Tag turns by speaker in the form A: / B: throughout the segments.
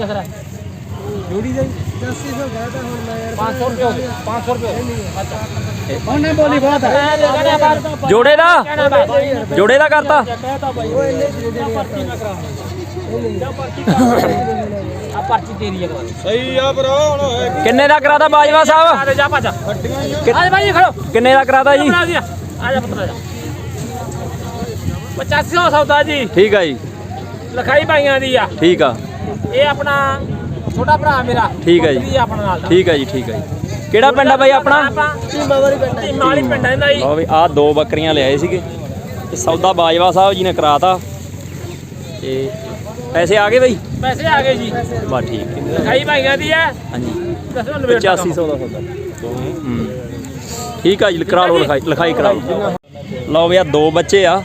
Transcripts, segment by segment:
A: ਕਿਸ ਤਰ੍ਹਾਂ
B: ਜੋੜੀ ਦਾ 80 ਕਹਿ ਤਾਂ ਹੁਣ ਮੈਂ ਯਾਰ
A: 500 ਰੁਪਏ ਹੋ ਗਏ 500 ਰੁਪਏ ਹੋ ਗਏ। ਅੱਛਾ।
B: ਉਹਨੇ ਬੋਲੀ ਬਹੁਤ ਹੈ।
C: ਜੋੜੇ ਦਾ? ਜੋੜੇ ਦਾ ਕਰਤਾ?
A: ਕਹਤਾ ਬਾਈ
B: ਉਹ ਇੰਨੇ ਦੇ ਦੇ
A: ਪਰਚੀ ਨਾ। ਕਰਾ ਜਾਂ ਪਰਚੀ ਕਰ ਆ ਪਰਚੀ ਤੇਰੀ ਹੈ ਕਰਾ
B: ਸਹੀ ਆ ਭਰਾ ਹੁਣ
C: ਕਿੰਨੇ ਦਾ ਕਰਾਤਾ ਬਾਜਵਾ ਸਾਹਿਬ?
A: ਆ ਜਾ ਭੱਜ ਆ। ਜਾ ਬਾਈ ਖੜੋ।
C: ਕਿੰਨੇ ਦਾ ਕਰਾਤਾ ਜੀ?
A: ਆ ਜਾ ਪੁੱਤਰ ਜਾ। 8500 ਸੌਦਾ ਜੀ।
C: ਠੀਕ ਆ ਜੀ।
A: ਲਖਾਈ ਭਾਈਆਂ ਦੀ ਆ।
C: ਠੀਕ ਆ।
A: ਇਹ ਆਪਣਾ ਛੋਟਾ ਭਰਾ ਮੇਰਾ।
C: ਠੀਕ ਹੈ ਜੀ।
A: ਆਪਣਾ ਨਾਲ ਦਾ।
C: ਠੀਕ ਆ ਜੀ ਠੀਕ ਆ ਜੀ। ਕਿਹੜਾ ਪਿੰਡ ਆ ਬਾਈ ਆਪਣਾ
A: ਆਪਾਂ ਟੀਮਾ ਵਾਲੀ ਪਿੰਡ ਟੀਮਾ ਵਾਲੀ ਪਿੰਡ ਹੈ ਇਹਦਾ ਜੀ।
C: ਲਓ ਵੀ ਆਹ ਦੋ ਬੱਕਰੀਆਂ ਲਿਆਏ ਸੀਗੇ। ਤੇ ਸੌਦਾ ਬਾਜਵਾ ਸਾਹਿਬ ਜੀ ਨੇ ਕਰਾਤਾ। ਤੇ ਪੈਸੇ ਆ ਗਏ ਬਾਈ?
A: ਪੈਸੇ ਆ ਗਏ ਜੀ।
C: ਬਾ ਠੀਕ ਹੈ।
A: ਲਖਾਈ ਭਾਈਆਂ ਦੀ ਹੈ
C: ਹਾਂਜੀ।
A: ਦੱਸੋ ਨਵੇੜ
C: 8500 ਦਾ ਸੌਦਾ। ਹੂੰ। ਠੀਕ ਆ ਜੀ ਕਰਾ ਲਓ ਲਿਖਾਈ ਲਿਖਾਈ ਕਰਾ ਲਓ ਲਓ ਵੀ ਆ ਦੋ ਬੱਚੇ ਆ।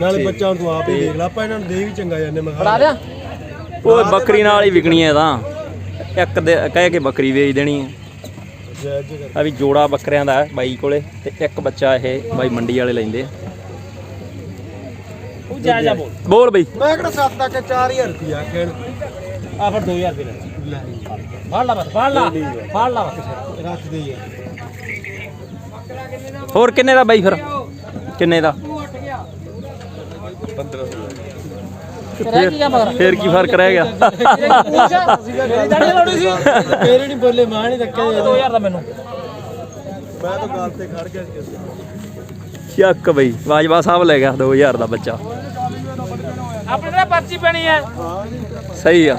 B: ਨਾਲੇ ਬੱਚਾ ਤੂੰ ਆਪ ਹੀ ਦੇਖ ਲੈ ਆਪਾਂ ਇਹਨਾਂ ਨੂੰ ਦੇ ਵੀ ਚੰਗਾ ਜਾਂਦੇ ਮੈਂ
A: ਫੜਾ ਦਿਆਂ
C: ਉਹ ਬੱਕਰੀ ਨਾਲ ਹੀ ਵਿਕਣੀ ਹੈ ਤਾਂ। ਇੱਕ ਦੇ ਕਹਿ ਕੇ ਬੱਕਰੀ ਵੇਚ ਦੇਣੀ
B: ਜੈ
C: ਆ ਵੀ ਜੋੜਾ ਬੱਕਰਿਆਂ ਦਾ ਬਾਈ ਕੋਲੇ ਤੇ ਇੱਕ ਬੱਚਾ ਇਹ ਬਾਈ ਮੰਡੀ ਵਾਲੇ ਲੈਂਦੇ ਆ।
A: ਉਹ ਜਾ ਜਾ ਬੋਲ।
C: ਬੋਲ ਬਈ।
B: ਮੈਂ ਕਿਹੜਾ 7 ਤੱਕ 4000 ਰੁਪਿਆ ਕਹਿਣ
A: ਆ ਫਿਰ 2000 ਰੁਪਏ ਲੈ ਫੜ ਲਾ ਬਸ ਫੜ ਲਾ। ਫੜ ਲਾ
B: ਰੱਖ ਦੇ ਯਾਰ।
C: ਹੋਰ ਕਿੰਨੇ ਦਾ ਬਾਈ ਫਿਰ? ਕਿੰਨੇ ਦਾ?
A: ਕੀ ਮਗਰ?
C: ਫੇਰ ਕੀ ਫ਼ਰਕ ਰਹਿ ਗਿਆ?
A: ਮੇਰੀ ਦਾੜੀ ਲੋੜੀ ਸੀ
B: ਤੇਰੇ ਨਹੀਂ ਬੋਲੇ ਮਾਂ ਨਹੀਂ ਰੱਖਿਆ
A: 2000 ਦਾ ਮੈਨੂੰ।
B: ਮੈਂ ਤਾਂ ਗੱਲ ਤੇ ਖੜ ਗਿਆ ਸੀ
C: ਚੱਕ ਬਈ ਬਾਜਵਾ ਸਾਹਿਬ ਲੈ ਗਿਆ 2000 ਦਾ ਬੱਚਾ।
A: ਆਪਣੇ ਤੇ ਪਰਚੀ ਪੈਣੀ ਹੈ।
C: ਸਹੀ ਆ।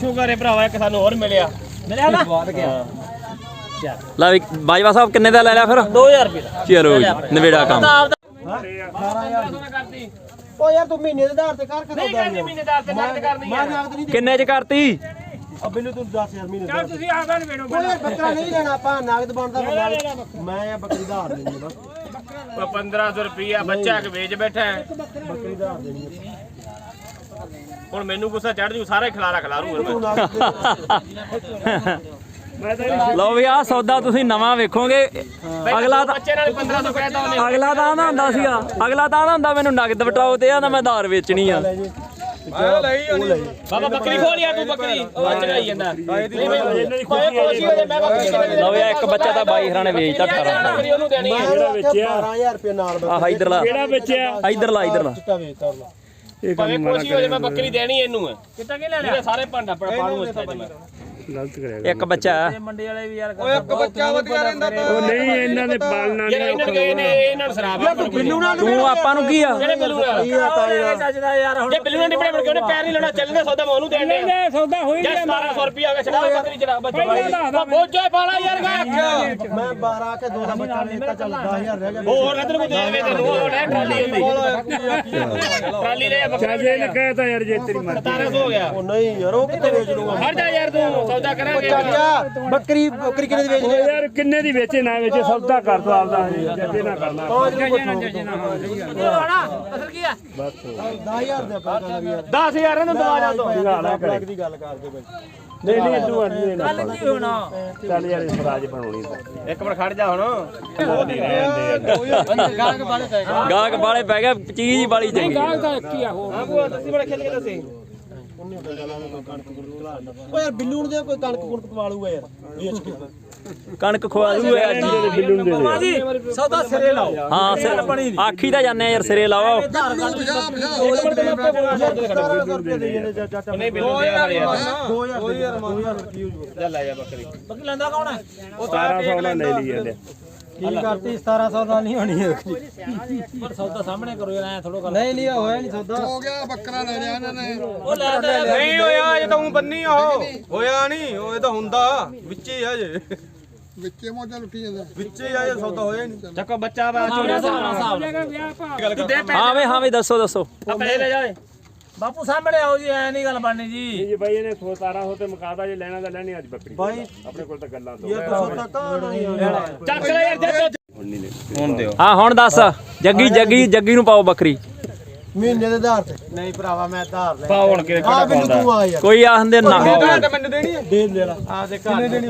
A: ਸ਼ੁਕਰ ਹੈ ਭਰਾਵਾ ਇੱਕ ਸਾਨੂੰ ਹੋਰ ਮਿਲਿਆ। ਮਿਲਿਆ ਨਾ? ਵਧ ਗਿਆ।
C: ਲੈ ਵੀ ਬਾਜਵਾ ਸਾਹਿਬ ਕਿੰਨੇ ਦਾ ਲੈ ਲਿਆ ਫਿਰ?
A: 2000 ਰੁਪਏ ਦਾ।
C: ਚਲੋ ਜੀ ਨਵੇੜਾ ਕੰਮ।
A: ਕਰਦੀ
B: ਓ ਯਾਰ ਤੂੰ ਮਹੀਨੇ ਦੇ ਆਧਾਰ ਤੇ ਕਰ
A: ਨਹੀਂ ਕਰਨੀ ਮਹੀਨੇਦਾਰ ਤੇ ਨਕਦ ਕਰਨੀ
B: ਮੈਂ
A: ਹੈ
B: ਨਗਦ ਨਹੀਂ
C: ਕਿੰਨੇ ਚ ਕਰਤੀ?
B: ਆ ਮੈਨੂੰ ਤੂੰ 10000 ਮਹੀਨੇ
A: ਚੱਲ ਤੁਸੀਂ ਆਗਾ ਨੇ ਮੈਨੂੰ
B: ਓ ਯਾਰ ਬੱਕਰਾ ਨਹੀਂ ਲੈਣਾ ਆਪਾਂ ਨਗਦ ਬਣਦਾ ਬੰਦਾ। ਮੈਂ ਆ ਬੱਕਰੀ ਦਾ ਹਾਰ ਲੈਣੀ ਬਸ।
A: 1500 ਰੁਪਿਆ ਬੱਚਾ ਕਿ ਵੇਚ ਬੈਠਾ ਹੈ।
B: ਬੱਕਰੀ ਦਾ ਹਾਰ ਦੇਣੀ
A: ਹੁਣ ਮੈਨੂੰ ਗੁੱਸਾ ਚੜ ਜੂ ਸਾਰਾ ਹੀ ਖਲਾਰਾ ਖਲਾ ਰੂ
B: ਤੂੰ ਨਗਦ
C: ਲਓ ਵੀ ਆ ਸੌਦਾ ਤੁਸੀਂ ਨਵਾਂ ਵੇਖੋਗੇ। ਅਗਲਾ ਤਾਂ
A: ਬੱਚੇ ਨਾਲ 1500 ਕਹਿਤਾ ਉਹਨੇ।
C: ਅਗਲਾ ਤਾਂ ਆਂਦਾ ਹੁੰਦਾ ਸੀਗਾ। ਅਗਲਾ ਤਾਂ ਆਂਦਾ ਹੁੰਦਾ ਮੈਨੂੰ ਨਗਦ ਵਟਾਓ ਤੇ ਆਂਦਾ ਮੈਂ ਧਾਰ ਵੇਚਣੀ ਆ।
A: ਬਾਬਾ ਬੱਕਰੀ ਖੋਲ ਯਾਰ ਤੂੰ ਬੱਕਰੀ। ਉਹ ਚੜਾਈ ਜਾਂਦਾ। ਨਹੀਂ ਮੈਂ ਕੋਈ ਕੋਸ਼ੀ ਹੋ ਜਾ ਮੈਂ ਬੱਕਰੀ ਕਿੰਨੇ ਦੀ
C: ਲਓ ਇੱਕ ਬੱਚਾ ਤਾਂ ਬਾਈ ਹਰਾਂ ਨੇ ਵੇਚਤਾ 18
A: ਬੱਕਰੀ ਉਹਨੂੰ ਦੇਣੀ ਹੈ
B: ਕਿਹੜਾ ਵੇਚਿਆ 12000 ਰੁਪਏ ਨਾਲ ਬੱਕਰੀ
C: ਆਹ ਇਧਰਲਾ। ਕਿਹੜਾ ਵੇਚਿਆ ਇਧਰਲਾ ਇਧਰਲਾ।
B: ਚਿੱਟਾ ਵੇਚਤਾ ਉਹਨੇ
A: ਭਾਵੇਂ ਕੋਸ਼ੀ ਹੋ ਜਾ ਮੈਂ ਬੱਕਰੀ ਦੇਣੀ ਇਹਨੂੰ। ਹੈ ਕਿੱਦਾਂ ਕੀ ਲੈ ਲਿਆ? ਸਾਰੇ ਭਾਂਡਾ ਪੜਾ ਪਾੜੂ ਤੇ
C: ਇੱਕ ਬੱਚਾ।
A: ਮੰਡੀ ਵਾਲੇ ਵੀ ਯਾਰ ਓਏ ਇੱਕ ਬੱਚਾ ਵਧੀਆ ਰਹਿੰਦਾ
D: ਉਹ ਨਹੀਂ ਇਹਨਾਂ ਦੇ ਪਾਲਣਾ
A: ਯਾਰ ਇਹਨਾਂ ਨੂੰ ਗਏ ਨੇ ਇਹਨਾਂ ਨੂੰ ਸ਼ਰਾਬ ਆ ਬਿੱਲੂ ਨਾਲ
C: ਤੂੰ ਆਪਾਂ ਨੂੰ ਕੀ ਆ?
A: ਜਿਹੜੇ ਬਿੱਲੂ ਨਾਲ। ਚੱਜਦਾ ਯਾਰ ਹੁਣ ਜੇ ਬਿੱਲੂ ਨਾਲ ਨਿਪੜੇ ਮੁੜ ਕੇ ਉਹਨੇ ਪੈਰ ਨਹੀਂ ਲਾਉਣਾ ਚੱਲਦਾ ਸੌਦਾ ਮੈਂ ਉਹਨੂੰ ਦੇਣ ਦੇ
D: ਇਹ ਸੌਦਾ ਹੋਈ
A: ਜੇ 1700 ਰੁਪਿਆ ਆ ਗਿਆ ਛੜਾ ਬੱਕਰੀ ਚੜਾ ਬੱਚਾ ਬੋਝੋ ਪਾਲਾ ਯਾਰ ਗਾ
B: ਮੈਂ 12 ਆ ਕੇ ਦੋ ਦਾ ਬੱਚਾ ਵੇਚਤਾ ਚੱਲ 10000 ਰਹਿ ਗਿਆ
A: ਹੋਰ ਨਾ ਤੈਨੂੰ ਕੋਈ ਦੇਵੇ ਤੈਨੂੰ ਉਹ ਲੈ ਟਰਾਲੀ ਹੁੰਦੀ ਟਰਾਲੀ ਲੈ ਬੱਕਰੀ
D: ਚਾਜੇ ਨੇ ਕਹਿਤਾ ਯਾਰ ਜੇ ਤੇਰੀ ਮਰਜ਼ੀ।
A: 1700 ਹੋ ਗਿਆ।
B: ਉਹ ਨਹੀਂ ਯਾਰ ਉਹ ਕਿੱਥੇ ਵੇਚ ਲੂਗਾ
A: ਹਟ ਜਾ ਯਾਰ ਤੂੰ। ਸੌਦਾ ਕਰਾਂਗੇ।
B: ਚਾਚਾ ਬੱਕਰੀ ਬੱਕਰੀ ਕਿੰਨੇ ਦੀ ਵੇਚ
D: ਉਹ
B: ਲਈ
D: ਯਾਰ ਕਿੰਨੇ ਦੀ ਵੇਚੇ ਨਾ ਵੇਚੇ ਸੌਦਾ ਕਰ ਦੋ ਆਪਦਾ ਜੱਜੇ ਨਾ ਕਰਨਾ।
A: ਅਸਲ ਕੀ ਆ
B: 10000 ਦੇ ਗੱਲ ਯਾਰ
A: 10000 ਇਹਨੂੰ ਦਵਾ ਜਾ ਦੋ
B: ਲੱਖ ਦੀ ਗੱਲ ਕਰਦੇ ਬਈ।
D: ਨਹੀਂ ਨਹੀਂ ਤੂੰ ਨਹੀਂ ਨਾ
A: ਗੱਲ ਕੀ ਹੋਣਾ?
D: ਚੱਲ ਯਾਰ ਇਹ ਸਰਾਜ ਬਣਾਉਣੀ
A: ਇੱਕ ਮਿੰਟ ਖੜ ਜਾ ਹੁਣ।
D: ਬਹੁਤ ਹੀ ਰਹਿੰਦੇ ਆ।
C: ਗਾਹਕ ਵਾਲੇ ਪੈ ਗਿਆ ਚੀਜ਼ ਵਾਲੀ ਚੰਗੀ।
A: ਤਾਂ ਇੱਕ ਹੀ ਆ ਹੋਰ। ਹਾਂ ਬੂਆ ਤੁਸੀਂ ਬੜਾ ਖੇਲ ਕੇ ਦੱਸੇ
B: ਓ ਯਾਰ ਬਿੱਲੂ ਨੂੰ ਦੇ ਕੋਈ ਕਣਕ ਕੁਣਕ ਪਵਾ ਲੂਗਾ ਯਾਰ ਵੇਚ ਕੇ।
C: ਕਣਕ ਖਵਾ ਦੂ ਅੱਜ
D: ਬਿੱਲੂ ਨੂੰ ਦੇ ਦੇ।
A: ਸੌਦਾ ਸਿਰੇ ਲਾਓ।
C: ਹਾਂ ਸਿਰ ਆਖੀ ਤਾਂ ਜਾਂਦੇ ਆ ਯਾਰ ਸਿਰੇ ਲਾਵਾ
B: ਰੁਪਏ ਦੇ ਜਾਂਦੇ ਚਾਚਾ ਚਾਚਾ।
A: ਨਹੀਂ ਬਿੱਲੂ ਦੇ ਯਾਰ
B: 2000 2000 2000 ਕੀ ਹੋ ਜੂਗਾ
A: ਚੱਲ ਲੈ ਜਾ ਬੱਕਰੀ। ਬੱਕਰੀ ਲੈਂਦਾ ਕੌਣ ਹੈ?
D: 1700 ਨਾਲ ਲੈ ਲਈ ਜਾਂਦੇ।
B: ਕੀ ਕਰਤੀ 1700 ਦਾ ਨਹੀਂ ਹੋਣੀ ਹੈ
A: ਪਰ ਸੌਦਾ ਸਾਹਮਣੇ ਕਰੋ ਯਾਰ ਐ ਥੋੜੋ ਕਰ
B: ਨਹੀਂ ਲਿਆ ਹੋਇਆ ਨਹੀਂ ਸੌਦਾ।
A: ਉਹ ਲੈ ਲੈ
E: ਨਹੀਂ ਹੋਇਆ ਇਹ ਤਾਂ ਉਹ ਬੰਨੀ ਉਹ। ਹੋਇਆ ਨਹੀਂ ਉਹ ਇਹ ਤਾਂ ਹੁੰਦਾ। ਵਿੱਚੇ ਹੀ ਆ ਜੇ
F: ਵਿੱਚੇ ਮੋਜਾ ਲੁੱਟੀ ਜਾਂਦਾ
E: ਵਿੱਚੇ ਹੀ ਆ ਜੇ ਸੌਦਾ ਹੋਇਆ ਹੀ ਨਹੀਂ
A: ਚੱਕੋ ਬੱਚਾ ਤੂੰ ਦੇ ਪੈ
C: ਹਾਂ ਵੇ ਹਾਂ ਵੇ ਦੱਸੋ ਦੱਸੋ।
A: ਆ ਪੈਸੇ ਲੈ ਜਾ ਏ। ਬਾਪੂ ਸਾਹਮਣੇ ਆਓ ਜੀ ਐ ਨਹੀਂ ਗੱਲ ਬਣਨੀ ਜੀ।
D: ਜੀ ਬਾਈ ਇਹਨੇ 1700 ਤੇ ਮੁਕਾਦਾ ਜੇ ਲੈਣਾ ਤਾਂ ਲੈਣੀ ਅੱਜ ਬੱਕਰੀ।
B: ਬਾਈ
D: ਆਪਣੇ ਕੋਲ ਤਾਂ ਗੱਲਾਂ
B: ਨਹੀਂ ਹੋਇਆ
A: ਚੱਕ ਲੈ ਯਾਰ ਜੱਜ
E: ਹੁਣ ਦਿਓ।
C: ਹਾਂ ਹੁਣ ਦੱਸ। ਜੱਗੀ ਜੱਗੀ ਜੱਗੀ ਨੂੰ ਪਾਓ ਬੱਕਰੀ।
B: ਮਹੀਨੇ ਦੇ ਆਧਾਰ ਤੇ। ਨਹੀਂ ਭਰਾਵਾ ਮੈਂ ਆਧਾਰ ਲੈ।
E: ਪਾ ਹੁਣ ਕੇ
B: ਆ ਯਾਰ।
C: ਕੋਈ ਆਖਦੇ ਨਾ
E: ਤਾਂ ਮੈਨੂੰ ਦੇਣੀ ਹੈ
B: ਦੇ ਦੇ ਲਾ।
A: ਆ ਦੇ। ਘਰ ਦੇਣੀ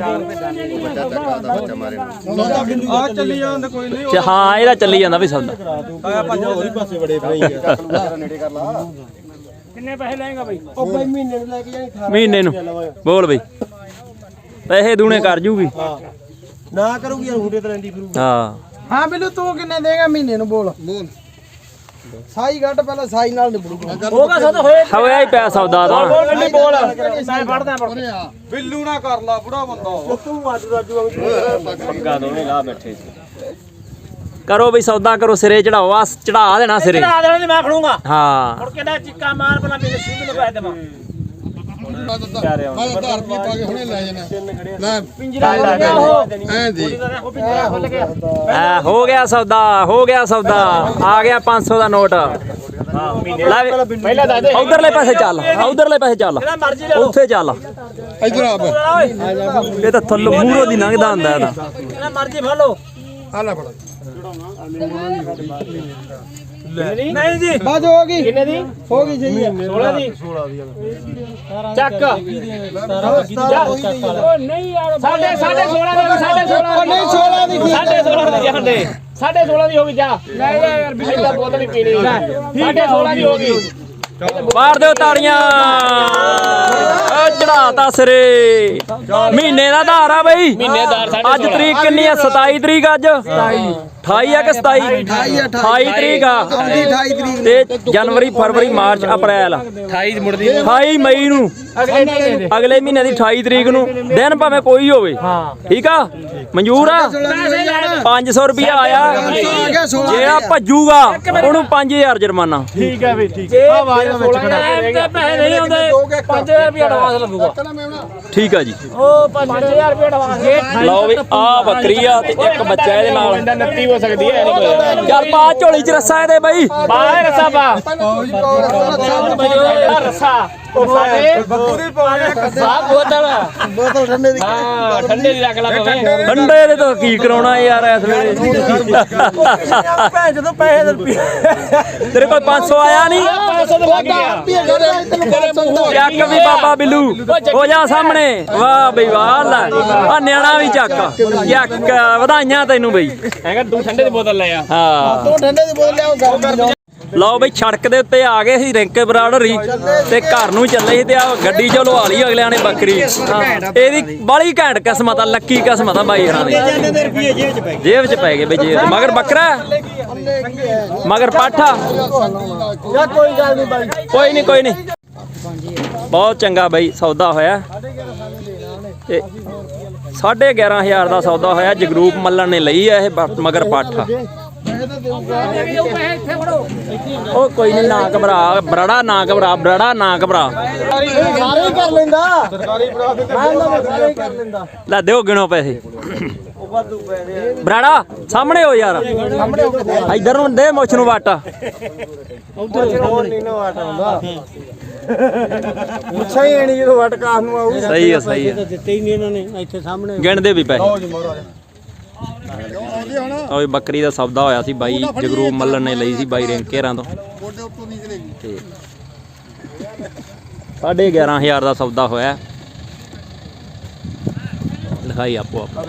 B: ਸੌਦਾ ਬਿੱਲੂ
E: ਆ ਚੱਲੀ ਜਾਂਦਾ ਕੋਈ ਨਹੀਂ।
C: ਹਾਂ ਇਹਦਾ ਚੱਲੀ ਜਾਂਦਾ ਵੀ ਸੌਦਾ।
B: ਕਰਾ ਦੂੰ ਆ ਪੰਜ ਹੋਰ ਹੀ ਪਾਸੇ ਬੜੇ ਪਈ ਯਾਰ
D: ਕਿੰਨੇ ਪੈਸੇ ਲਏਗਾ ਬਈ?
B: ਉਹ ਬਈ ਮਹੀਨੇ ਨੂੰ ਲੈ ਕੇ ਜਾਣੀ 18
C: ਮਹੀਨੇ ਨੂੰ। ਬੋਲ ਬਈ। ਪੈਸੇ ਦੂਣੇ ਕਰ ਜੂਗੀ।
B: ਨਾ ਕਰੂਗੀ ਯਾਰ ਹੁੰਦੇ ਤਾਂ ਫਿਰੂ
C: ਹਾਂ।
G: ਹਾਂ ਬਿੱਲੂ ਤੂੰ ਕਿੰਨੇ ਦੇਗਾ ਮਹੀਨੇ ਨੂੰ? ਬੋਲ।
F: ਬੋਲ
G: ਸਾਈ ਕੱਢ ਪਹਿਲਾਂ ਸਾਈ ਨਾਲ ਨਿਬੜੂਗਾ।
A: ਹੋਗਾ ਸੌਦਾ ਹੋਏ।
C: ਹੋਇਆ ਹੀ ਪਿਆ ਸੌਦਾ ਤਾਂ।
A: ਨਹੀਂ ਬੋਲ। ਮੈਂ ਫੜਦਾ
F: ਉਰੇ ਆ।
E: ਬਿੱਲੂ ਨਾ ਕਰ ਲਾ ਬੁੜਾ ਬੰਦਾ
B: ਤੂੰ ਅੱਜ ਰਾਜੂ
A: ਦੋਵੇਂ ਲਾ ਬੈਠੇ
C: ਕਰੋ ਬਈ ਸੌਦਾ ਕਰੋ ਸਿਰੇ ਚੜਾਓ ਆ ਚੜਾ ਦੇਣਾ ਸਿਰੇ।
A: ਚੜਾ ਦੇਣਾ ਤੇ ਮੈਂ ਖੜੂੰਗਾ।
C: ਹਾਂ।
A: ਮੁੜ ਕੇ ਨਾ ਚਿੱਕਾ ਮਾਰ ਬਣਾ ਮੇਰੇ ਸਿੰਘ ਨੂੰ ਪੈ ਦੇਵਾਂ।
F: ਮੈਂ ਤਾਂ ਮੈਂ ਤਾਂ 1000 ਰੁਪਏ ਪਾ ਕੇ ਹੁਣੇ ਲੈ ਜਾਣਾ। ਲੈ।
A: ਪਿੰਜਰਾ ਖੁੱਲ ਗਿਆ ਉਹ।
F: ਐਂ ਦੇ
A: ਉਹ ਪਿੰਜਰਾ ਖੁੱਲ ਗਿਆ।
C: ਆ ਹੋ ਗਿਆ ਸੌਦਾ। ਹੋ ਗਿਆ ਸੌਦਾ ਆ ਗਿਆ 500 ਦਾ ਨੋਟ। ਲੈ ਵੀ,
A: ਪਹਿਲਾਂ ਦੱਸ ਦੇ।
C: ਉਧਰਲੇ ਪਾਸੇ ਚੱਲ। ਉਧਰਲੇ ਪਾਸੇ ਚੱਲ। ਉੱਥੇ ਚੱਲ।
F: ਇਧਰ ਆ ਬੈ।
C: ਇਹ ਤਾਂ ਥੱਲੋਂ ਮੂਹਰੋਂ ਦੀ ਲੰਘਦਾ ਹੁੰਦਾ ਇਹਦਾ।
A: ਮਰਜ਼ੀ ਫੜ
F: ਆ ਲੈ ਫੜ।
A: ਨਹੀਂ ਜੀ
G: ਬਾਜ ਹੋ ਗਈ।
A: ਕਿੰਨੇ ਦੀ?
G: ਹੋ ਗਈ ਹੈ
A: 16 ਦੀ? 16 ਦੀ ਚੱਕ। ਉਹ ਨਹੀਂ ਯਾਰ ਸਾਡੇ ਸਾਡੇ 16 ਦੀ ਸਾਡੇ 16
G: ਉਹ ਨਹੀਂ 16 ਦੀ ਠੀਕ
A: ਸਾਡੇ 16 ਦੀ ਜਾਂਦੇ ਸਾਡੇ 16 ਦੀ ਹੋ ਗਈ ਜਾ। ਲੈ ਯਾਰ ਵੀ ਇਹਦਾ ਬੋਤਲ ਹੀ ਪੀਣੀ। ਸਾਡੇ 16 ਦੀ ਹੋ ਗਈ।
C: ਮਾਰ ਦਿਓ ਤਾੜੀਆਂ। ਆ ਚੜਾਤਾ ਸਿਰੇ। ਮਹੀਨੇ ਦਾ ਧਾਰ ਆ ਬਈ। ਅੱਜ ਤਰੀਕ ਕਿੰਨੀ ਆ? 27 ਤਰੀਕ ਅੱਜ? 28 ਆ ਕਿ 27 28 ਤਰੀਕ ਆ।
G: ਆਉਂਦੀ 28 ਤਰੀਕ
C: ਤੇ ਜਨਵਰੀ ਫਰਵਰੀ ਮਾਰਚ ਅਪ੍ਰੈਲ।
A: 28 ਮੁੜਦੀ
C: 28 ਮਈ ਨੂੰ।
A: ਅਗਲੇ ਮਹੀਨੇ ਦੇ।
C: ਅਗਲੇ ਮਹੀਨੇ ਦੀ 28 ਤਰੀਕ ਨੂੰ। ਦਿਨ ਭਾਵੇਂ ਕੋਈ ਹੋਵੇ। ਠੀਕ ਆ? ਮਨਜ਼ੂਰ ਆ? 500 ਰੁਪਿਆ ਆਇਆ। ਜਿਹੜਾ ਭੱਜੂਗਾ ਉਹਨੂੰ 5000 ਜੁਰਮਾਨਾ।
A: ਠੀਕ ਹੈ ਵੀ ਠੀਕ। ਹੈ ਆਵਾਜ਼ ਵਿੱਚ ਖੜਾ ਤੇ ਪੈਸੇ ਨਹੀਂ ਆਉਂਦੇ 5000 ਰੁਪਏ ਐਡਵਾਂਸ ਲੱਗੂਗਾ।
C: ਠੀਕ ਆ ਜੀ।
A: ਉਹ 5000 ਰੁਪਏ ਐਡਵਾਂਸ
C: ਲਓ ਵੀ ਆ ਬੱਕਰੀ ਆ ਤੇ ਇੱਕ ਬੱਚਾ ਇਹਦੇ ਨਾਲ।
A: 29 ਹੋ ਸਕਦੀ ਹੈ ਨਹੀਂ ਕੋਈ
C: ਚੱਲ ਪਾ ਝੋਲੀ ਚ ਰੱਸਾ ਇਹਦੇ ਬਈ।
A: ਬਾਹਰ ਰਸਾ ਉਹ ਸਾਡੇ
E: ਬੱਕੂ ਦੀ ਪਾਉਣੇ
A: ਕੱਸਾ ਬੋਤਲ
G: ਬੋਤਲ ਠੰਡੇ ਦੀ
A: ਹਾਂ ਠੰਡੇ ਦੀ ਰੱਖ ਲਾ ਭਾਵੇਂ
C: ਠੰਡੇ ਦੇ ਤੋਂ ਕੀ ਕਰਾਉਣਾ ਯਾਰ ਇਸ ਵੇਲੇ।
B: ਭੈਣ ਜਦੋਂ ਪੈਸੇ ਰੁਪਏ
C: ਤੇਰੇ ਕੋਲ 500 ਆਇਆ ਨਹੀਂ?
A: 500 ਤੋਂ ਲੱਗ ਗਿਆ।
C: ਚੱਕ ਵੀ ਬਾਬਾ ਬਿੱਲੂ। ਹੋ ਜਾ ਸਾਹਮਣੇ। ਵਾਹ ਬਈ ਵਾਹ ਲੈ। ਆ ਨਿਆਣਾ ਵੀ ਚੱਕ। ਚੱਕ ਵਧਾਈਆਂ ਤੈਨੂੰ ਬਈ।
A: ਹੈਗਾ ਠੰਡੇ ਦੀ ਬੋਤਲ ਲੈ ਆ।
C: ਹਾਂ।
G: ਤੂੰ ਠੰਡੇ ਦੀ ਬੋਤਲ ਲਿਆਓ ਗਰਮੀ ਲਾਓ
C: ਲਓ ਬਈ ਸੜਕ ਦੇ ਉੱਤੇ ਆ ਗਏ ਸੀ ਰਿੰਕੇ ਬਰਾੜਰੀ ਤੇ ਘਰ ਨੂੰ ਚੱਲੇ ਸੀ ਤੇ ਆ ਗੱਡੀ ਚੋਂ ਲਵਾ ਲਈ ਅਗਲਿਆਂ ਨੇ ਬੱਕਰੀ। ਇਹਦੀ ਬਾਲੀ ਘੈਂਟ ਕਿਸਮਤ ਆ ਲੱਕੀ ਕਿਸਮਤ ਆ ਬਾਈ ਹਰਾਂ ਦੀ। ਜੇਬ ਚ ਪੈ ਗਏ। ਬਈ ਜੇਬ। ਮਗਰ ਬੱਕਰਾ? ਮਗਰ ਪਾਠਾ
G: ਕੋਈ ਗੱਲ ਨਹੀਂ ਬਾਈ।
C: ਕੋਈ ਨਹੀਂ ਕੋਈ ਨਹੀਂ ਬਹੁਤ ਚੰਗਾ ਬਈ ਸੌਦਾ ਹੋਇਆ। ਤੇ 11500 ਦਾ ਸੌਦਾ ਹੋਇਆ, ਜਗਰੂਪ ਮੱਲਣ ਨੇ ਲਈ ਆ ਇਹ ਬ- ਮਗਰ ਪਾਠਾ। ਉਹ ਕੋਈ ਨਹੀਂ ਨਾ ਘਬਰਾ ਬਰੜਾ ਨਾ ਘਬਰਾ ਬਰੜਾ ਨਾ ਘਬਰਾ।
G: ਸਾਰੇ ਹੀ ਕਰ ਲੈਂਦਾ ਸਰਕਾਰੀ ਬਣਾ ਦੇ ਸਾਰੇ ਕਰ ਲੈਂਦਾ
C: ਲੈ ਦਿਓ ਗਿਣੋ ਪੈਸੇ। ਬਰਾੜਾ, ਸਾਹਮਣੇ ਹੋ ਯਾਰ। ਇਧਰ ਨੂੰ ਦੇ ਮੁੱਛ ਨੂੰ ਵਾਟਾ।
G: ਮੁੱਛਾਂ ਹੀ ਆਣੀ ਜਦੋਂ ਵਟ ਕਾਸ ਨੂੰ ਆਊ।
C: ਸਹੀ ਹੈ ਸਹੀ ਹੈ।
B: ਦਿੱਤੇ ਹੀ ਨਹੀਂ ਇਹਨਾਂ ਨੇ ਇੱਥੇ ਸਾਹਮਣੇ।
C: ਗਿਣਦੇ ਵੀ ਪੈਸੇ
F: ਆਉਂਦੇ ਹੁਣ
C: ਓਏ ਬੱਕਰੀ ਦਾ ਸੌਦਾ ਹੋਇਆ ਸੀ ਬਾਈ ਜਗਰੂਪ ਮੱਲਣ ਨੇ ਲਈ ਸੀ ਬਾਈ ਰਿੰਕੇਰਾਂ ਤੋਂ।
F: ਗੋਡੇ ਉੱਤੋਂ ਨਹੀਂ
C: ਤੇ 11500 ਦਾ ਸੌਦਾ ਹੋਇਆ। ਲਿਖਾਈ ਆਪੋ ਆਪ